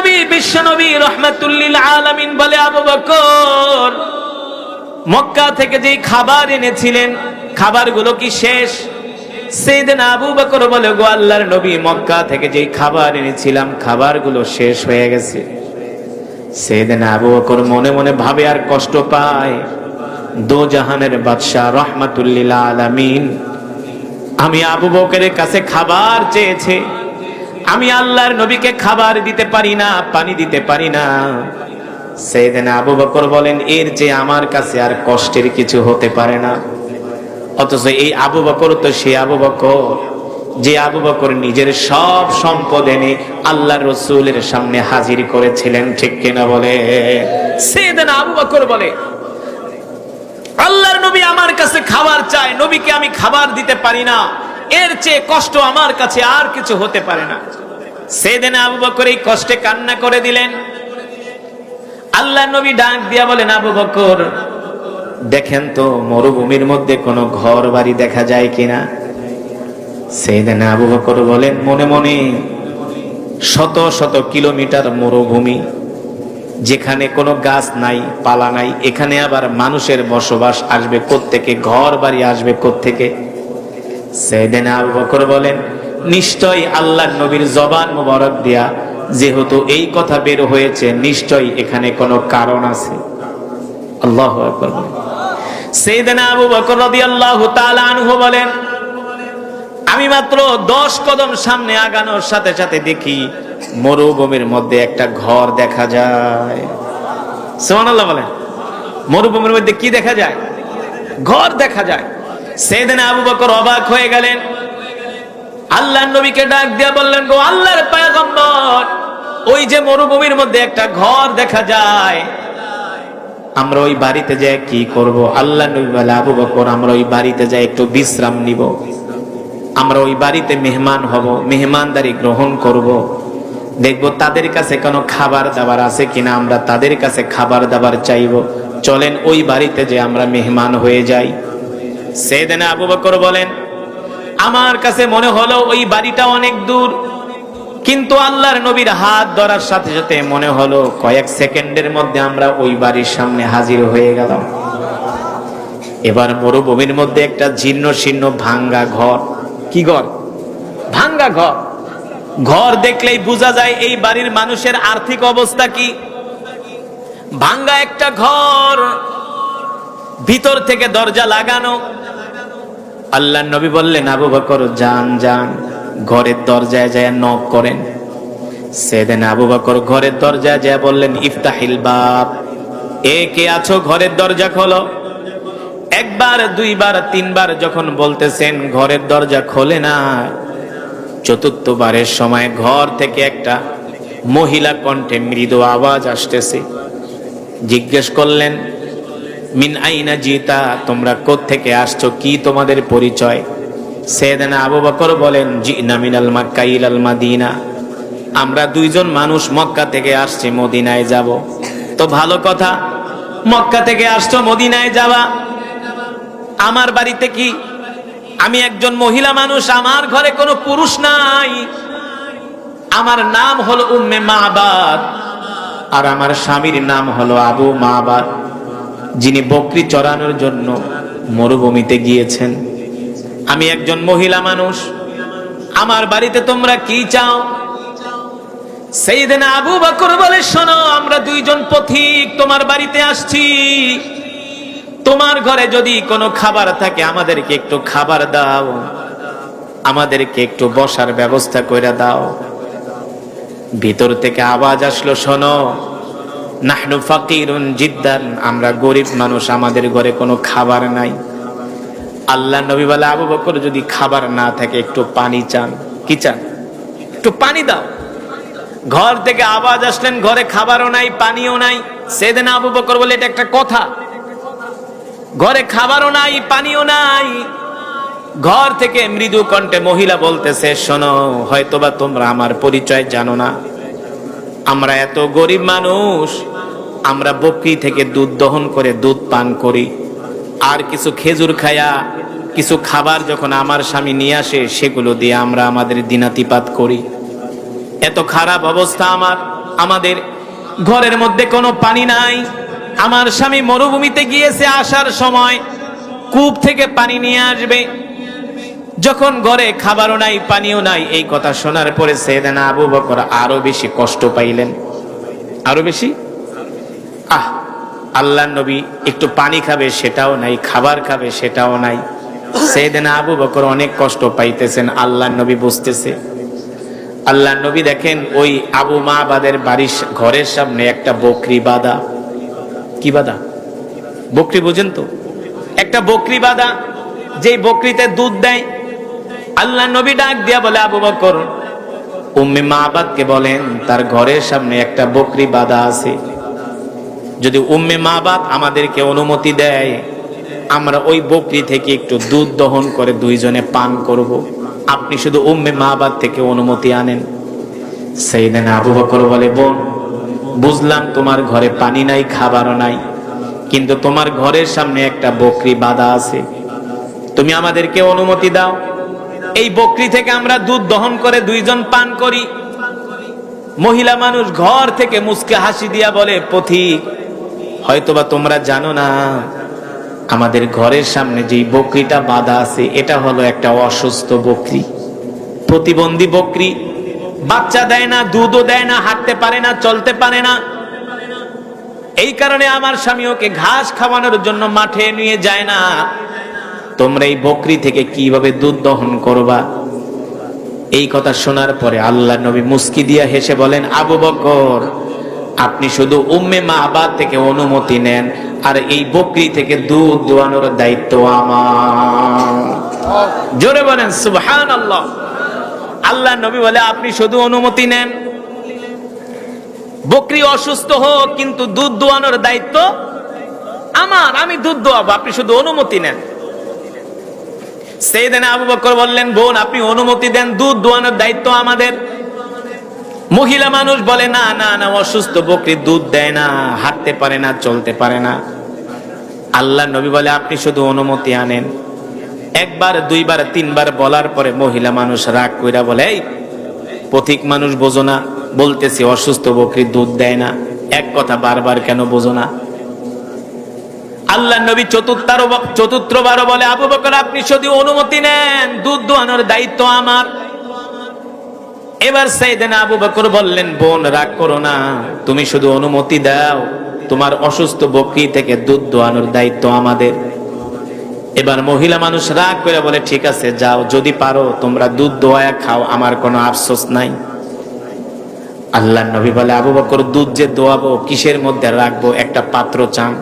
নবী বিশ্ব নবী রহমাতুল্লিল আলামিন বলে, আবু বকর, মক্কা থেকে যেই খাবার এনেছিলেন, খাবারগুলো কি শেষ? সেদিন আবু বকর বলে, গো আল্লাহর নবী, মক্কা থেকে যেই খাবার এনেছিলাম, খাবারগুলো শেষ হয়ে গেছে। সেদিন আবু বকর মনে মনে ভাবে আর কষ্ট পায়, দো জাহানের বাদশাহ রহমাতুল্লিল আলামিন, আমি আবু বকরের কাছে খাবার চেয়েছে। আমি আল্লাহর নবীকে খাবার দিতে পারি না, পানি দিতে পারি না। সেদিন আবু বকর বলেন, এর যে আমার কাছে আর কষ্টের কিছু হতে পারে না। অথচ এই আবু বকর তো সে আবু বকর, যে আবু বকর নিজের সব সম্পদ এনে আল্লাহ রসুলের সামনে হাজির করেছিলেন, ঠিক কিনা বলে? সেদিন আবু বকর বলে, আল্লাহর নবী আমার কাছে খাবার চায়, নবীকে আমি খাবার দিতে পারি না। এর চেয়ে কষ্ট আমার কাছে আর কিছু হতে পারে না। সেদিন আবু বকর এই কষ্টে কান্না করে দিলেন। আল্লাহ নবী ডাক দিয়া বলেন, আবু বকর, দেখেন তো মরুভূমির মধ্যে কোনো ঘর বাড়ি দেখা যায় কিনা? সেদিন আবু বকর বলেন, মনে মনে শত শত কিলোমিটার মরুভূমি, যেখানে কোনো গাছ নাই, পালা নাই, এখানে আবার মানুষের বসবাস আসবে কোত্থেকে ঘর বাড়ি আসবে কোত্থেকে? সেদিন আবু বকর বলেন নিশ্চয় আল্লাহ নবীর জবান মুবারক দিয়া যেহেতু এই কথা বের হয়েছে নিশ্চয় এখানে কোনো কারণ আছে। আল্লাহ আকবার আবু বকর রাদিয়াল্লাহু তাআলা আনহু বলেন, আমি মাত্র দশ কদম সামনে আগানোর সাথে সাথে দেখি মরুভূমির মধ্যে একটা ঘর দেখা যায়। বলেন। মরুভূমির মধ্যে কি দেখা যায়? ঘর দেখা যায়। সেদিন আবু বকর অবাক হয়ে গেলেন। আল্লাহ নবীকে ডাক দিয়া বললেন, গো আল্লাহর পায়গম্বর, ওই যে মরুভূমির মধ্যে একটা ঘর দেখা যায়। আমরা ওই বাড়িতে যাই, কি করব? আল্লাহ নবী বলে, আবু বকর, আমরা ওই বাড়িতে যাই, একটু বিশ্রাম নিব। আমরা ওই বাড়িতে মেহমান হব, মেহমানদারি গ্রহণ করব। দেখব তাদের কাছে কোনো খাবার দাবার আছে কিনা, আমরা তাদের কাছে খাবার দাবার চাইব। চলেন ওই বাড়িতে যে আমরা মেহমান হয়ে যাই। সেদিনে আবু বকর বলেন আমার কাছে মনে হলো ওই বাড়িটা অনেক দূর কিন্তু আল্লাহর নবীর হাত ধরার সাথে সাথে মনে হলো কয়েক সেকেন্ডের মধ্যে আমরা ওই বাড়ির সামনে হাজির হয়ে গেলাম। এবার মরুভূমির মধ্যে একটা জীর্ণ শীর্ণ ভাঙ্গা ঘর। কি ঘর? ভাঙ্গা ঘর। ঘর দেখলেই বোঝা যায় এই বাড়ির মানুষের আর্থিক অবস্থা কি। ভাঙ্গা একটা ঘর ভিতর থেকে দরজা লাগানো আল্লাহ নবী বললেন, আবু বকর, যান যান। ঘরের দরজায় যায় নক করেন। সেদিন আবু বকর ঘরের দরজায় যায় বললেন, ইফতাহিল বাপ এ কে আছো? ঘরের দরজা খোলো। একবার, দুইবার, তিনবার যখন বলতেছেন, ঘরের দরজা খোলে না। চতুর্থবারের সময় ঘর থেকে একটা মহিলা কণ্ঠে মৃদু আওয়াজ আসতেছে। জিজ্ঞেস করলেন মিন আইনা জিতা, তোমরা থেকে আসছো? কি তোমাদের পরিচয়? সেদিন আবু বকর বলেন জি নামিনাল মাক্কা ইলাল মাদিনা। আমরা দুইজন মানুষ মক্কা থেকে আসছি, মদিনায় যাব। তো ভালো কথা, মক্কা থেকে আসছো, মদিনায় যাবা? আমার বাড়িতে কি আমি একজন মহিলা মানুষ? আমার ঘরে কোনো পুরুষ নাই। আমার নাম হলো উম্মে মাবাদ, আর আমার স্বামীর নাম হলো আবু মাবাদ। যিনি বকরি চড়ানোর জন্য মরুভূমিতে গিয়েছেন। আমি একজন মহিলা মানুষ। আমার বাড়িতে তোমরা কি চাও? সেই দিন আবু বকর বলে, শোনো, আমরা দুইজন পথিক, তোমার বাড়িতে আসছি। তোমার ঘরে যদি কোনো খাবার থাকে, আমাদেরকে একটু খাবার দাও। আমাদেরকে একটু বসার ব্যবস্থা করে দাও। ভিতর থেকে আওয়াজ আসলো, শোনো নাহনু ফাকিরুন জিদ্দান, আমরা গরিব মানুষ, আমাদের ঘরে কোনো খাবার নাই। আল্লাহ নবী বলে, আবু বকর, যদি খাবার না থাকে, একটু পানি চান। কি চান? একটু পানি দাও। ঘর থেকে আওয়াজ আসলেন, ঘরে খাবারও নাই, পানিও নাই। সেদিন আবু বকর বলে, এটা একটা কথা। ঘরে খাবারও নাই, পানিও নাই। ঘর থেকে মৃদু কণ্ঠে মহিলা বলতেছে, শোনো, হয়তোবা তোমরা আমার পরিচয় জানো না। আমরা এত গরিব মানুষ, আমরা বকরি থেকে দুধ দহন করে দুধ পান করি। আর কিছু খেজুর খায়া, কিছু খাবার যখন আমার স্বামী নিয়ে আসে, সেগুলো দিয়ে আমরা আমাদের দিনাতিপাত করি। এত খারাপ অবস্থা আমার, আমাদের ঘরের মধ্যে কোনো পানি নাই। আমার স্বামী মরুভূমিতে গিয়েছে আসার সময়, কূপ থেকে পানি নিয়ে আসবে। যখন ঘরে খাবারও নাই, পানিও নাই, এই কথা শোনার পরে সেদিনা আবু বকর আরও বেশি কষ্ট পাইলেন। আরও বেশি? আহ, আল্লাহ নবী একটু পানি খাবে, সেটাও নাই, খাবার খাবে, সেটাও নাই। সেদিনা আবু বকর অনেক কষ্ট পাইতেছেন, আল্লাহ নবী বুঝতেছে। আল্লাহ নবী দেখেন, ওই আবু মা বাদের বাড়ির ঘরের সামনে একটা বকরি বাদা কি বাদা বকরি বুঝেন তো? একটা বকরি বাদা যেই বকরিতে দুধ দেয় আল্লাহ নবী ডাক দিয়া বলে, আবু বকর। উম্মে মাবাদকে বলেন, তার ঘরের সামনে একটা বকরি বাদা আছে। যদি উম্মে মাবাদ আমাদেরকে অনুমতি দেয়, আমরা ওই বকরি থেকে একটু দুধ দহন করে দুইজনে পান করব। আপনি শুধু উম্মে মাবাদ থেকে অনুমতি আনেন। সেই দিন আবু বকর বলে, বোন, বুঝলাম তোমার ঘরে পানি নাই, খাবারও নাই, কিন্তু তোমার ঘরের সামনে একটা বকরি বাঁধা আছে। তুমি আমাদেরকে অনুমতি দাও এই বকরি থেকে আমরা দুধ দহন করে দুইজন পান করি। মহিলা মানুষ ঘর থেকে মুসকে হাসি দিয়া বলে, পথিক, হয়তোবা তোমরা জানো না, আমাদের ঘরের সামনে যেই বকরিটা বাঁধা আছে, এটা হলো একটা অসুস্থ বকরি। প্রতিবন্ধী বকরি। বাচ্চা দেয় না, দুধও দেয় না, হাঁটতে পারে না, চলতে পারে না। এই কারণে আমার স্বামী ওকে ঘাস খাওয়ানোর জন্য মাঠে নিয়ে যায় না। তোমরা এই বকরি থেকে কীভাবে দুধ দহন করবা? এই কথা শোনার পরে আল্লাহ নবী মুস্কি দিয়া হেসে বলেন, আবু বকর, আপনি শুধু উম্মে মাহবাদ থেকে অনুমতি নেন, আর এই বকরি থেকে দুধ দোয়ানোর দায়িত্ব আমার। জোরে বলেন সুবহান আল্লাহ আল্লাহ নবী বলে, আপনি শুধু অনুমতি নেন। বকরি অসুস্থ হোক, কিন্তু দুধ দোয়ানোর দায়িত্ব আমার। আমি দুধ দোয়াবো, আপনি শুধু অনুমতি নেন। সেই দিনে আবু বকর বললেন, বোন, আপনি অনুমতি দেন, দুধ দোয়ানোর দায়িত্ব আমাদের। মহিলা মানুষ বলে, না না না, অসুস্থ বকরি দুধ দেয় না, হাঁটতে পারে না, চলতে পারে না। আল্লাহ নবী বলে, আপনি শুধু অনুমতি আনেন। একবার, দুইবার, তিনবার বলার পরে মহিলা মানুষ রাগ কইরা বলে, এই, পথিক মানুষ বোঝো না, বলতেছি অসুস্থ বকরি দুধ দেয় না। এক কথা বারবার কেন বোঝো না? আল্লাহ নবী চতুর্থারও চতুর্থবারও বলে, আবু বকর, আপনি শুধু অনুমতি নেন, দুধ দোয়ানোর দায়িত্ব আমার। এবার সাইদেন আবু বকর বললেন, বোন, রাগ করো না, তুমি শুধু অনুমতি দাও, তোমার অসুস্থ বকরি থেকে দুধ দোয়ানোর দায়িত্ব আমাদের। এবার মহিলা মানুষ রাগ করে বলে, ঠিক আছে, যাও, যদি পারো, তোমরা দুধ দোয়া খাও, আমার কোনো আফসোস নাই। আল্লাহ নবী বলে, আবু বকর, দুধ যে দোয়াবো, কিসের মধ্যে রাখব? একটা পাত্র চান।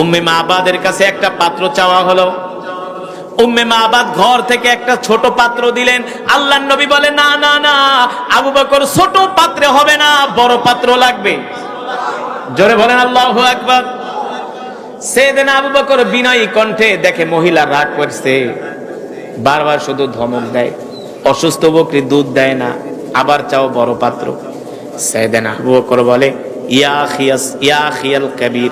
উম্মে মাহবাদের কাছে একটা পাত্র চাওয়া হলো। উম্মে মাহবাদ ঘর থেকে একটা ছোট পাত্র দিলেন। আল্লাহ নবী বলে, না না না, আবু বকর ছোট পাত্রে হবে না, বড় পাত্র লাগবে। জোরে বলেন, আল্লাহ আকবার। সেদিন আবু বকর বিনয়ী কণ্ঠে দেখে মহিলা রাগ করছে। বারবার শুধু ধমক দেয়। অসুস্থ বকরি দুধ দেয় না, আবার চাও বড় পাত্র। সেদিন আবু বকর বলে, ইয়া খিয়াস, ইয়া খিয়াল কবির।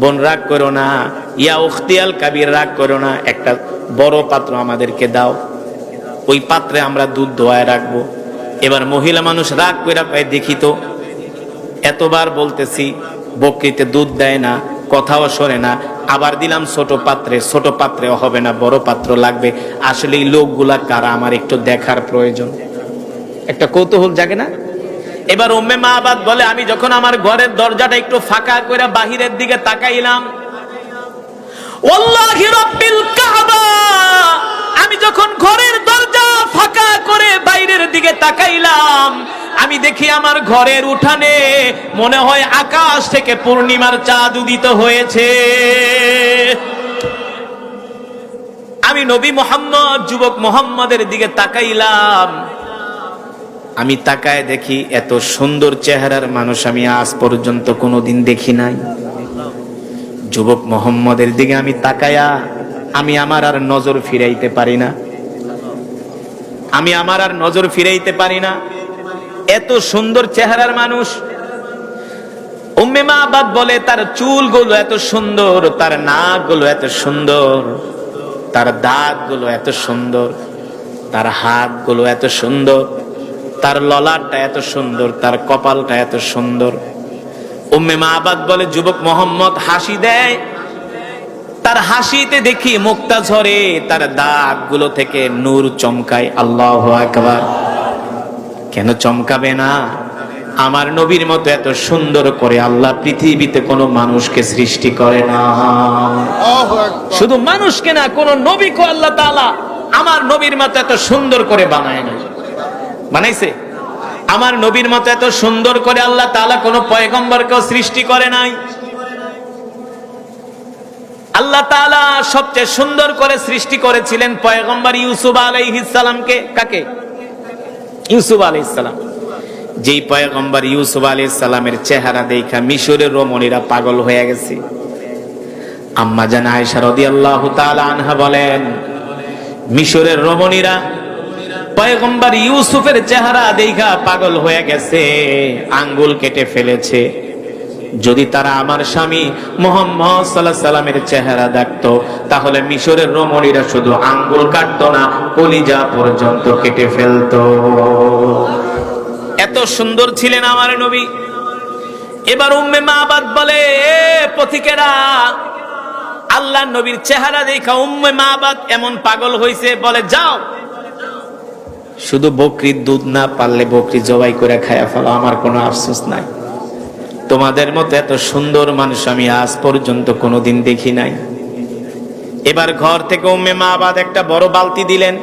বোন, রাগ করো না। ইয়া উখতিয়াল কাবির, রাগ করো না। একটা বড় পাত্র আমাদেরকে দাও। ওই পাত্রে আমরা দুধ দোয়ায় রাখব। এবার মহিলা মানুষ রাগ করে পায় দেখি তো, এতবার বলতেছি, বকরিতে দুধ দেয় না, কথাও শোনে না। আবার দিলাম ছোট পাত্রে, ছোট পাত্রেও হবে না, বড় পাত্র লাগবে। আসলে এই লোকগুলা কারা? আমার একটু দেখার প্রয়োজন। একটা কৌতূহল জাগে না? এবার উম্মে মাহবাদ বলে, আমি যখন আমার ঘরের দরজাটা একটু ফাঁকা করে বাহিরের দিকে তাকাইলাম আমি যখন ঘরের দরজা ফাঁকা করে বাইরের দিকে তাকাইলাম, আমি দেখি আমার ঘরের উঠানে মনে হয় আকাশ থেকে পূর্ণিমার চাঁদ উদিত হয়েছে। আমি নবী মোহাম্মদ, যুবক মোহাম্মদের দিকে তাকাইলাম আমি তাকায় দেখি এত সুন্দর চেহারার মানুষ আমি আজ পর্যন্ত কোনোদিন দেখি নাই। যুবক মোহাম্মদের দিকে আমি তাকায়া আমি আমার আর নজর ফিরাইতে পারি না। আমি আমার আর নজর ফিরাইতে পারি না। এত সুন্দর চেহারার মানুষ। উম্মে মাবাদ বলে তার চুলগুলো এত সুন্দর, তার নাকগুলো এত সুন্দর, তার দাঁতগুলো এত সুন্দর, তার হাতগুলো এত সুন্দর। তার ললাটটা এত সুন্দর তার কপালটা এত সুন্দর। উম্মে মাহবাদ বলে যুবক মোহাম্মদ হাসি দেয়। তার হাসিতে দেখি মুক্তা ঝরে তার দাগগুলো থেকে নূর চমকায়। আল্লাহ আকবার। কেন চমকাবে না? আমার নবীর মতো এত সুন্দর করে আল্লাহ পৃথিবীতে কোনো মানুষকে সৃষ্টি করে না। শুধু মানুষকে না কোন নবীকে আল্লাহ তাআলা আমার নবীর মতো এত সুন্দর করে বানায় না বানাইছে? আমার নবীর মতো এত সুন্দর করে আল্লাহ তাআলা কোনো পয়গম্বরকেও সৃষ্টি করে নাই। আল্লাহ তাআলা সবচেয়ে সুন্দর করে সৃষ্টি করেছিলেন পয়গম্বর ইউসুফ আলাইহিস সালামকে। কাকে? ইউসুফ আলাইহিস সালাম। যেই পয়গম্বর ইউসুফ আলাইহিস সালামের চেহারা দেখা মিশরের রমণীরা পাগল হয়ে গেছে। আম্মা জান আয়েশা রাদিয়াল্লাহু তাআলা আনহা বলেন, মিশরের রমণীরা পয়গম্বর ইউসুফের চেহারা দেখা পাগল হয়ে গেছে, আঙ্গুল কেটে ফেলেছে। যদি তারা আমার স্বামী মোহাম্মদ সাল্লাহ সাল্লামের চেহারা দেখতো, তাহলে মিশরের রমণীরা শুধু আঙ্গুল কাটতো না, কলিজা পর্যন্ত কেটে ফেলতো। এত সুন্দর ছিলেন আমার নবী। এবার উম্মে মাবাদ বলে পথিকেরা আল্লাহ নবীর চেহারা দেখা উম্মে মাবাদ এমন পাগল হইছে, বলে যাও। শুধু বকরির দুধ না পারলে বকরি জবাই করে খায়া ফেলো আমার কোনো আফসোস নাই। তোমাদের মতো এত সুন্দর মানুষ আমি আজ পর্যন্ত কোনোদিন দেখি নাই। এবার ঘর থেকে উম্মে মাবাদ একটা বড় বালতি দিলেন।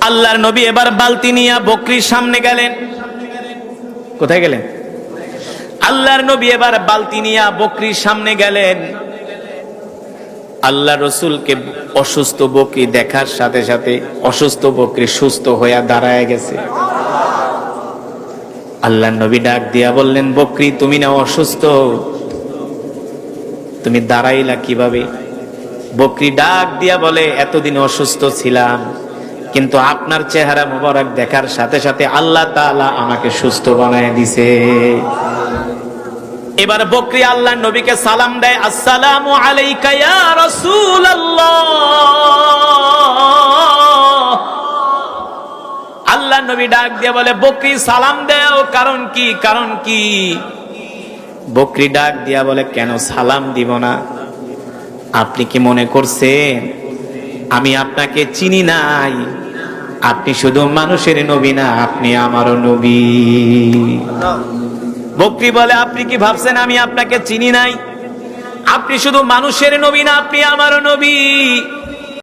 আল্লাহর নবী এবার বালতি নিয়ে বকরির সামনে গেলেন। কোথায় গেলেন? আল্লাহর নবী এবার বালতি নিয়ে বকরির সামনে গেলেন। আল্লাহ রসুলকে অসুস্থ বকরি দেখার সাথে সাথে অসুস্থ বকরি সুস্থ হইয়া দাঁড়ায় গেছে। আল্লাহ নবী ডাক দিয়া বললেন, বকরি, তুমি না অসুস্থ? তুমি দাঁড়াইলা কীভাবে? বকরি ডাক দিয়া বলে, এতদিন অসুস্থ ছিলাম, কিন্তু আপনার চেহারা মোবারক দেখার সাথে সাথে আল্লাহ তাআলা আমাকে সুস্থ বানায় দিছে। এবার বকরি আল্লাহ নবীকে সালাম দেয়, আসসালামু আল্লাহ নবী ডাক দিয়ে বলে, বকরি সালাম দেও, কারণ কি কারণ কি? বকরি ডাক দিয়া বলে, কেন সালাম দিব না? আপনি কি মনে করছেন আমি আপনাকে চিনি নাই? আপনি শুধু মানুষের নবী না, আপনি আমারও নবী। বকরি বলে, আপনি কি ভাবছেন আমি আপনাকে চিনি নাই? আপনি শুধু মানুষের নবী না, আপনি আমারও নবী।